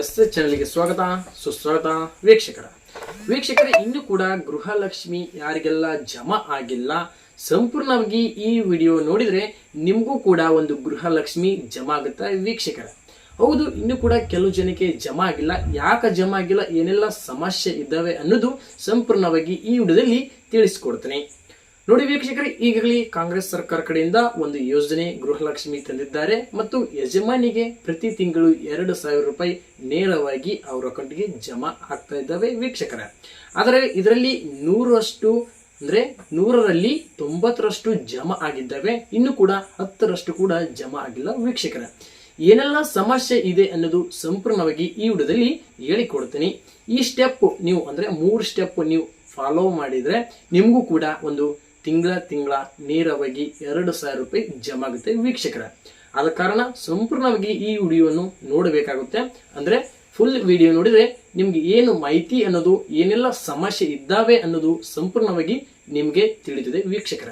S ಚಾನಲ್ಗೆ ಸ್ವಾಗತ, ಸುಸ್ವಾಗತ ವೀಕ್ಷಕರ. ವೀಕ್ಷಕರ, ಇನ್ನು ಕೂಡ ಗೃಹಲಕ್ಷ್ಮಿ ಯಾರಿಗೆಲ್ಲ ಜಮಾ ಆಗಿಲ್ಲ, ಸಂಪೂರ್ಣವಾಗಿ ಈ ವಿಡಿಯೋ ನೋಡಿದ್ರೆ ನಿಮಗೂ ಕೂಡ ಒಂದು ಗೃಹಲಕ್ಷ್ಮಿ ಜಮಾ ಆಗುತ್ತೆ ವೀಕ್ಷಕರ. ಹೌದು, ಇನ್ನು ಕೂಡ ಕೆಲವು ಜನಕ್ಕೆ ಜಮಾ ಆಗಿಲ್ಲ. ಯಾಕೆ ಜಮಾ ಆಗಿಲ್ಲ, ಏನೆಲ್ಲ ಸಮಸ್ಯೆ ಇದ್ದಾವೆ ಅನ್ನೋದು ಸಂಪೂರ್ಣವಾಗಿ ಈ ವಿಡಿಯೋದಲ್ಲಿ ತಿಳಿಸ್ಕೊಡ್ತೇನೆ. ನೋಡಿ ವೀಕ್ಷಕರೇ ಈಗಾಗಲೇ ಕಾಂಗ್ರೆಸ್ ಸರ್ಕಾರ ಕಡೆಯಿಂದ ಒಂದು ಯೋಜನೆ ಗೃಹಲಕ್ಷ್ಮಿ ತಂದಿದ್ದಾರೆ ಮತ್ತು ಯಜಮಾನಿಗೆ ಪ್ರತಿ ತಿಂಗಳು ಎರಡು ಸಾವಿರ ರೂಪಾಯಿ ನೇರವಾಗಿ ಅವರ ಅಕೌಂಟ್ಗೆ ಜಮಾ ಆಗ್ತಾ ಇದ್ದಾವೆ ವೀಕ್ಷಕರ. ಆದರೆ ಇದರಲ್ಲಿ ನೂರಷ್ಟು ಅಂದ್ರೆ ನೂರರಲ್ಲಿ ತೊಂಬತ್ತರಷ್ಟು ಜಮಾ ಆಗಿದ್ದಾವೆ, ಇನ್ನು ಕೂಡ ಹತ್ತರಷ್ಟು ಕೂಡ ಜಮಾ ಆಗಿಲ್ಲ ವೀಕ್ಷಕರ. ಏನೆಲ್ಲ ಸಮಸ್ಯೆ ಇದೆ ಅನ್ನೋದು ಸಂಪೂರ್ಣವಾಗಿ ಈ ವಿಡಿಯೋದಲ್ಲಿ ಹೇಳಿಕೊಡ್ತೀನಿ. ಈ ಸ್ಟೆಪ್ ನೀವು, ಅಂದ್ರೆ ಮೂರು ಸ್ಟೆಪ್ ನೀವು ಫಾಲೋ ಮಾಡಿದ್ರೆ ನಿಮಗೂ ಕೂಡ ಒಂದು ತಿಂಗಳ ತಿಂಗಳ ನೇರವಾಗಿ ಎರಡು ಸಾವಿರ ರೂಪಾಯಿ ಜಮಾ ಆಗುತ್ತೆ ವೀಕ್ಷಕರ. ಆದ ಕಾರಣ ಸಂಪೂರ್ಣವಾಗಿ ಈ ವಿಡಿಯೋವನ್ನು ನೋಡಬೇಕಾಗುತ್ತೆ. ಅಂದ್ರೆ ಫುಲ್ ವಿಡಿಯೋ ನೋಡಿದ್ರೆ ನಿಮ್ಗೆ ಏನು ಮಾಹಿತಿ ಅನ್ನೋದು, ಏನೆಲ್ಲ ಸಮಸ್ಯೆ ಇದ್ದಾವೆ ಅನ್ನೋದು ಸಂಪೂರ್ಣವಾಗಿ ನಿಮ್ಗೆ ತಿಳಿದಿದೆ ವೀಕ್ಷಕರ.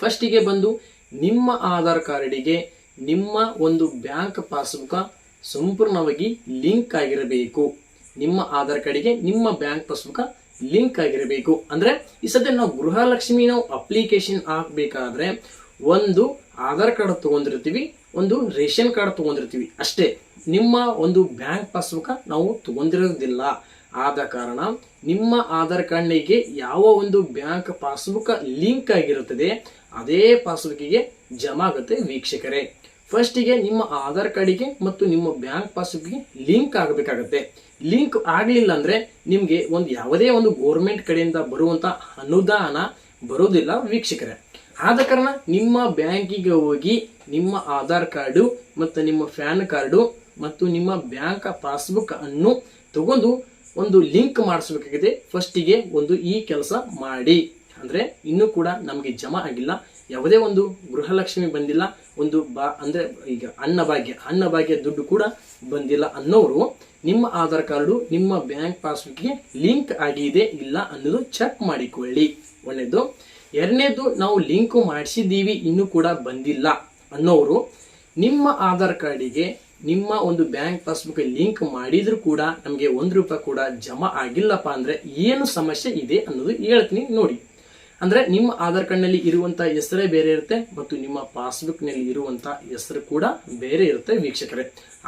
ಫಸ್ಟಿಗೆ ಬಂದು ನಿಮ್ಮ ಆಧಾರ್ ಕಾರ್ಡಿಗೆ ನಿಮ್ಮ ಒಂದು ಬ್ಯಾಂಕ್ ಪಾಸ್ಬುಕ್ ಸಂಪೂರ್ಣವಾಗಿ ಲಿಂಕ್ ಆಗಿರಬೇಕು. ನಿಮ್ಮ ಆಧಾರ್ ಕಾರ್ಡಿಗೆ ನಿಮ್ಮ ಬ್ಯಾಂಕ್ ಪಾಸ್ಬುಕ್ ಲಿಂಕ್ ಆಗಿರಬೇಕು. ಅಂದ್ರೆ ಈ ಸದ್ಯ ನಾವು ಗೃಹಲಕ್ಷ್ಮಿ ನಾವು ಅಪ್ಲಿಕೇಶನ್ ಹಾಕ್ಬೇಕಾದ್ರೆ ಒಂದು ಆಧಾರ್ ಕಾರ್ಡ್ ತಗೊಂಡಿರ್ತೀವಿ, ಒಂದು ರೇಷನ್ ಕಾರ್ಡ್ ತಗೊಂಡಿರ್ತೀವಿ. ಅಷ್ಟೇ, ನಿಮ್ಮ ಒಂದು ಬ್ಯಾಂಕ್ ಪಾಸ್ಬುಕ್ ನಾವು ತಗೊಂಡಿರೋದಿಲ್ಲ. ಆದ ಕಾರಣ ನಿಮ್ಮ ಆಧಾರ್ ಕಾರ್ಡ್ನಿಗೆ ಯಾವ ಒಂದು ಬ್ಯಾಂಕ್ ಪಾಸ್ಬುಕ್ ಲಿಂಕ್ ಆಗಿರುತ್ತದೆ, ಅದೇ ಪಾಸ್ಬುಕ್ಕಿಗೆ ಜಮಾ ಆಗುತ್ತೆ ವೀಕ್ಷಕರೇ. ಫಸ್ಟಿಗೆ ನಿಮ್ಮ ಆಧಾರ್ ಕಾರ್ಡಿಗೆ ಮತ್ತು ನಿಮ್ಮ ಬ್ಯಾಂಕ್ ಪಾಸ್ಬುಕ್ಗೆ ಲಿಂಕ್ ಆಗಬೇಕಾಗತ್ತೆ. ಲಿಂಕ್ ಆಗಲಿಲ್ಲ ಅಂದ್ರೆ ನಿಮಗೆ ಒಂದು ಯಾವುದೇ ಒಂದು ಗೋರ್ಮೆಂಟ್ ಕಡೆಯಿಂದ ಬರುವಂತ ಅನುದಾನ ಬರೋದಿಲ್ಲ ವೀಕ್ಷಕರೇ. ಆದ ಕಾರಣ ನಿಮ್ಮ ಬ್ಯಾಂಕಿಗೆ ಹೋಗಿ ನಿಮ್ಮ ಆಧಾರ್ ಕಾರ್ಡು ಮತ್ತು ನಿಮ್ಮ ಫ್ಯಾನ್ ಕಾರ್ಡು ಮತ್ತು ನಿಮ್ಮ ಬ್ಯಾಂಕ್ ಪಾಸ್ಬುಕ್ ಅನ್ನು ತಗೊಂಡು ಒಂದು ಲಿಂಕ್ ಮಾಡಿಸ್ಬೇಕಾಗಿದೆ. ಫಸ್ಟಿಗೆ ಒಂದು ಈ ಕೆಲಸ ಮಾಡಿ. ಅಂದ್ರೆ ಇನ್ನೂ ಕೂಡ ನಮಗೆ ಜಮಾ ಆಗಿಲ್ಲ. ಯಾವುದೇ ಒಂದು ಗೃಹಲಕ್ಷ್ಮಿ ಬಂದಿಲ್ಲ. ಒಂದು ಬಾ, ಅಂದ್ರೆ ಈಗ ಅನ್ನಭಾಗ್ಯ ಅನ್ನಭಾಗ್ಯ ಅನ್ನ ಭಾಗ್ಯ ದುಡ್ಡು ಕೂಡ ಬಂದಿಲ್ಲ ಅನ್ನೋರು, ನಿಮ್ಮ ಆಧಾರ್ ಕಾರ್ಡು, ನಿಮ್ಮ ಬ್ಯಾಂಕ್ ಪಾಸ್ಬುಕ್ಗೆ ಲಿಂಕ್ ಆಗಿದೆ ಇಲ್ಲ ಅನ್ನೋದು ಚೆಕ್ ಮಾಡಿಕೊಳ್ಳಿ. ಒಳ್ಳೆಯದು ಎರಡನೇದು, ನಾವು ಲಿಂಕ್ ಮಾಡಿಸಿದ್ದೀವಿ, ಇನ್ನೂ ಕೂಡ ಬಂದಿಲ್ಲ ಅನ್ನೋರು, ನಿಮ್ಮ ಆಧಾರ್ ಕಾರ್ಡಿಗೆ ನಿಮ್ಮ ಒಂದು ಬ್ಯಾಂಕ್ ಪಾಸ್ಬುಕ್ ಲಿಂಕ್ ಮಾಡಿದ್ರು ಕೂಡ ನಮಗೆ ಒಂದು ರೂಪಾಯಿ ಕೂಡ ಜಮಾ ಆಗಿಲ್ಲಪ್ಪ ಅಂದ್ರೆ ಏನು ಸಮಸ್ಯೆ ಇದೆ ಅನ್ನೋದು ಹೇಳ್ತೀನಿ ನೋಡಿ. ಅಂದ್ರೆ ನಿಮ್ಮ ಆಧಾರ್ ಕಾರ್ಡ್ನಲ್ಲಿ ಇರುವಂತ ಹೆಸರೇ ಬೇರೆ ಇರುತ್ತೆ ಮತ್ತು ನಿಮ್ಮ ಪಾಸ್ಬುಕ್ನಲ್ಲಿ ಇರುವಂತ ಹೆಸರು ಕೂಡ ಬೇರೆ ಇರುತ್ತೆ ವೀಕ್ಷಕರೇ.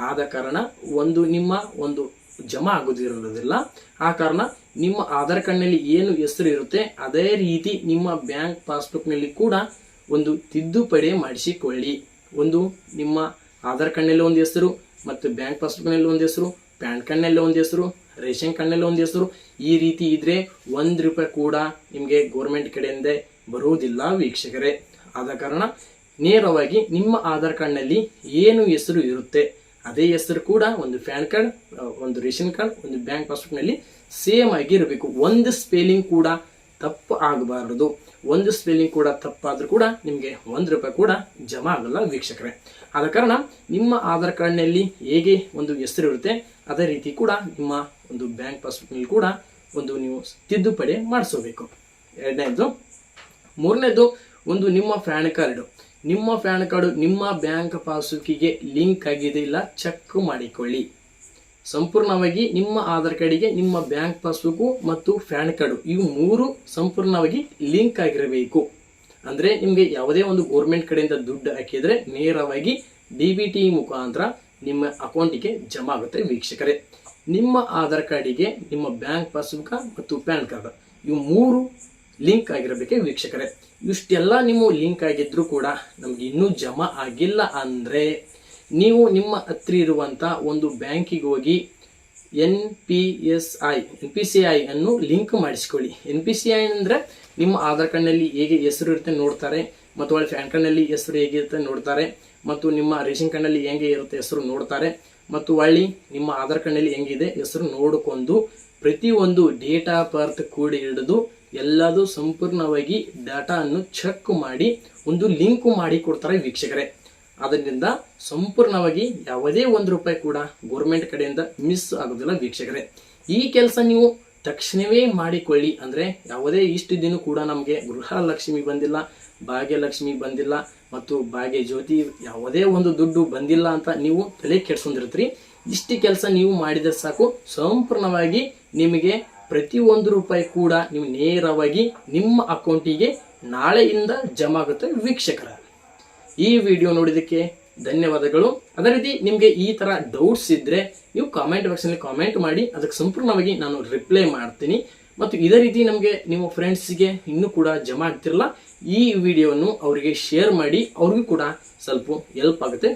ಆದ ಕಾರಣ ಒಂದು ನಿಮ್ಮ ಒಂದು ಜಮಾ ಆಗೋದಿರೋದಿಲ್ಲ. ಆ ಕಾರಣ ನಿಮ್ಮ ಆಧಾರ್ ಕಾರ್ಡ್ನಲ್ಲಿ ಏನು ಹೆಸರು ಇರುತ್ತೆ ಅದೇ ರೀತಿ ನಿಮ್ಮ ಬ್ಯಾಂಕ್ ಪಾಸ್ಬುಕ್ನಲ್ಲಿ ಕೂಡ ಒಂದು ತಿದ್ದುಪಡಿ ಮಾಡಿಸಿಕೊಳ್ಳಿ. ಒಂದು ನಿಮ್ಮ ಆಧಾರ್ ಕಾರ್ಡ್ನಲ್ಲಿ ಒಂದು ಹೆಸರು ಮತ್ತು ಬ್ಯಾಂಕ್ ಪಾಸ್ಬುಕ್ನಲ್ಲಿ ಒಂದು ಹೆಸರು, ಪ್ಯಾನ್ ಕಾರ್ಡ್ನಲ್ಲಿ ಒಂದು ಹೆಸರು, ರೇಷನ್ ಕಾರ್ಡ್ನಲ್ಲಿ ಒಂದು ಹೆಸರು ಈ ರೀತಿ ಇದ್ರೆ ಒಂದು ರೂಪಾಯಿ ಕೂಡ ನಿಮಗೆ ಗೋರ್ಮೆಂಟ್ ಕಡೆಯಿಂದ ಬರುವುದಿಲ್ಲ ವೀಕ್ಷಕರೇ. ಆದ ಕಾರಣ ನೇರವಾಗಿ ನಿಮ್ಮ ಆಧಾರ್ ಕಾರ್ಡ್ನಲ್ಲಿ ಏನು ಹೆಸರು ಇರುತ್ತೆ, ಅದೇ ಹೆಸರು ಕೂಡ ಒಂದು ಪ್ಯಾನ್ ಕಾರ್ಡ್, ಒಂದು ರೇಷನ್ ಕಾರ್ಡ್, ಒಂದು ಬ್ಯಾಂಕ್ ಪಾಸ್ಬುಕ್ನಲ್ಲಿ ಸೇಮ್ ಆಗಿ ಇರಬೇಕು ಒಂದು ಸ್ಪೆಲ್ಲಿಂಗ್ ಕೂಡ ತಪ್ಪು ಆಗಬಾರದು. ಒಂದು ಸ್ಪೆಲ್ಲಿಂಗ್ ಕೂಡ ತಪ್ಪಾದರೂ ಕೂಡ ನಿಮಗೆ ಒಂದು ರೂಪಾಯಿ ಕೂಡ ಜಮಾ ಆಗಲ್ಲ ವೀಕ್ಷಕರೇ. ಆದ ಕಾರಣ ನಿಮ್ಮ ಆಧಾರ್ ಕಾರ್ಡ್ನಲ್ಲಿ ಹೇಗೆ ಒಂದು ಹೆಸರು ಇರುತ್ತೆ, ಅದೇ ರೀತಿ ಕೂಡ ನಿಮ್ಮ ಒಂದು ಬ್ಯಾಂಕ್ ಪಾಸ್ಬುಕ್ನಲ್ಲಿ ಕೂಡ ಒಂದು ನೀವು ತಿದ್ದುಪಡಿ ಮಾಡಿಸಬೇಕು. ಎರಡನೇದು. ಮೂರನೇದು, ಒಂದು ನಿಮ್ಮ ಪ್ಯಾನ್ ಕಾರ್ಡ್. ನಿಮ್ಮ ಪ್ಯಾನ್ ಕಾರ್ಡ್ ನಿಮ್ಮ ಬ್ಯಾಂಕ್ ಪಾಸ್ಬುಕ್ಕಿಗೆ ಲಿಂಕ್ ಆಗಿದೆ ಇಲ್ಲ ಚೆಕ್ ಮಾಡಿಕೊಳ್ಳಿ. ಸಂಪೂರ್ಣವಾಗಿ ನಿಮ್ಮ ಆಧಾರ್ ಕಾರ್ಡಿಗೆ ನಿಮ್ಮ ಬ್ಯಾಂಕ್ ಪಾಸ್ಬುಕ್ ಮತ್ತು ಪ್ಯಾನ್ ಕಾರ್ಡ್ ಇವು ಮೂರು ಸಂಪೂರ್ಣವಾಗಿ ಲಿಂಕ್ ಆಗಿರಬೇಕು. ಅಂದ್ರೆ ನಿಮಗೆ ಯಾವುದೇ ಒಂದು ಗೋರ್ಮೆಂಟ್ ಕಡೆಯಿಂದ ದುಡ್ಡು ಹಾಕಿದ್ರೆ ನೇರವಾಗಿ ಡಿ ಬಿ ಟಿ ಮುಖಾಂತರ ನಿಮ್ಮ ಅಕೌಂಟಿಗೆ ಜಮಾ ಆಗುತ್ತೆ ವೀಕ್ಷಕರೇ. ನಿಮ್ಮ ಆಧಾರ್ ಕಾರ್ಡಿಗೆ ನಿಮ್ಮ ಬ್ಯಾಂಕ್ ಪಾಸ್ಬುಕ್ ಮತ್ತು ಪ್ಯಾನ್ ಕಾರ್ಡ್. ಇವು ಮೂರು ಲಿಂಕ್ ಆಗಿರಬೇಕೆ ವೀಕ್ಷಕರೇ. ಇಷ್ಟೆಲ್ಲ ನಿಮ್ಮ ಲಿಂಕ್ ಆಗಿದ್ರು ಕೂಡ ನಮ್ಗೆ ಇನ್ನೂ ಜಮಾ ಆಗಿಲ್ಲ ಅಂದ್ರೆ ನೀವು ನಿಮ್ಮ ಹತ್ರ ಇರುವಂತ ಒಂದು ಬ್ಯಾಂಕಿಗೆ ಹೋಗಿ N P S I, N P C I ಅನ್ನು ಲಿಂಕ್ ಮಾಡಿಸ್ಕೊಳ್ಳಿ. ಎನ್ ಪಿ ಸಿ ಐ ಅಂದ್ರೆ ನಿಮ್ಮ ಆಧಾರ್ ಕಾರ್ಡ್ನಲ್ಲಿ ಹೇಗೆ ಹೆಸರು ಇರುತ್ತೆ ನೋಡ್ತಾರೆ. ಮತ್ತು ಒಳ್ಳೆ ಫ್ಯಾನ್ ಕಾರ್ಡ್ನಲ್ಲಿ ಹೆಸರು ಹೇಗಿರುತ್ತೆ ನೋಡ್ತಾರೆ. ಮತ್ತು ನಿಮ್ಮ ರೇಷನ್ ಕಾರ್ಡ್ನಲ್ಲಿ ಹೆಂಗೆ ಇರುತ್ತೆ ಹೆಸರು ನೋಡ್ತಾರೆ. ಮತ್ತು ಒಳ್ಳಿ ನಿಮ್ಮ ಆಧಾರ್ ಕಾರ್ಡ್ನಲ್ಲಿ ಹೆಂಗಿದೆ ಹೆಸರು ನೋಡಿಕೊಂಡು ಪ್ರತಿಯೊಂದು ಡೇಟ್ ಆಫ್ ಬರ್ತ್ ಕೂಡಿ ಹಿಡಿದು ಎಲ್ಲದೂ ಸಂಪೂರ್ಣವಾಗಿ ಡಾಟಾ ಅನ್ನು ಚೆಕ್ ಮಾಡಿ, ಒಂದು ಲಿಂಕ್ ಮಾಡಿ ಕೊಡ್ತಾರೆ ವೀಕ್ಷಕರೇ. ಅದರಿಂದ ಸಂಪೂರ್ಣವಾಗಿ ಯಾವುದೇ ಒಂದು ರೂಪಾಯಿ ಕೂಡ ಗೌರ್ಮೆಂಟ್ ಕಡೆಯಿಂದ ಮಿಸ್ ಆಗೋದಿಲ್ಲ ವೀಕ್ಷಕರೇ. ಈ ಕೆಲಸ ನೀವು ತಕ್ಷಣವೇ ಮಾಡಿಕೊಳ್ಳಿ. ಅಂದ್ರೆ ಯಾವುದೇ ಇಷ್ಟು ದಿನ ಕೂಡ ನಮಗೆ ಗೃಹಲಕ್ಷ್ಮಿ ಬಂದಿಲ್ಲ. ಭಾಗ್ಯಲಕ್ಷ್ಮಿ ಬಂದಿಲ್ಲ ಮತ್ತು ಭಾಗ್ಯ ಜ್ಯೋತಿ ಯಾವುದೇ ಒಂದು ದುಡ್ಡು ಬಂದಿಲ್ಲ ಅಂತ ನೀವು ತಲೆ ಕೆಡ್ಸ್ಕೊಂಡಿರ್ತೀರಿ. ಇಷ್ಟು ಕೆಲಸ ನೀವು ಮಾಡಿದರೆ ಸಾಕು. ಸಂಪೂರ್ಣವಾಗಿ ನಿಮಗೆ ಪ್ರತಿ ಒಂದು ರೂಪಾಯಿ ಕೂಡ ನೀವು ನೇರವಾಗಿ ನಿಮ್ಮ ಅಕೌಂಟಿಗೆ ನಾಳೆಯಿಂದ ಜಮಾ ಆಗುತ್ತೆ ವೀಕ್ಷಕರ. ಈ ವಿಡಿಯೋ ನೋಡಿದಕ್ಕೆ ಧನ್ಯವಾದಗಳು. ಅದೇ ರೀತಿ ನಿಮಗೆ ಈ ತರ ಡೌಟ್ಸ್ ಇದ್ರೆ ನೀವು ಕಾಮೆಂಟ್ ಬಾಕ್ಸ್ನಲ್ಲಿ ಕಾಮೆಂಟ್ ಮಾಡಿ, ಅದಕ್ಕೆ ಸಂಪೂರ್ಣವಾಗಿ ನಾನು ರಿಪ್ಲೈ ಮಾಡ್ತೀನಿ. ಮತ್ತು ಇದೇ ರೀತಿ ನಮಗೆ ನಿಮ್ಮ ಫ್ರೆಂಡ್ಸ್ಗೆ ಇನ್ನೂ ಕೂಡ ಜಮಾ ಆಗ್ತಿರಲ್ಲ, ಈ ವಿಡಿಯೋವನ್ನು ಅವರಿಗೆ ಶೇರ್ ಮಾಡಿ, ಅವ್ರಿಗೂ ಕೂಡ ಸ್ವಲ್ಪ ಹೆಲ್ಪ್ ಆಗುತ್ತೆ.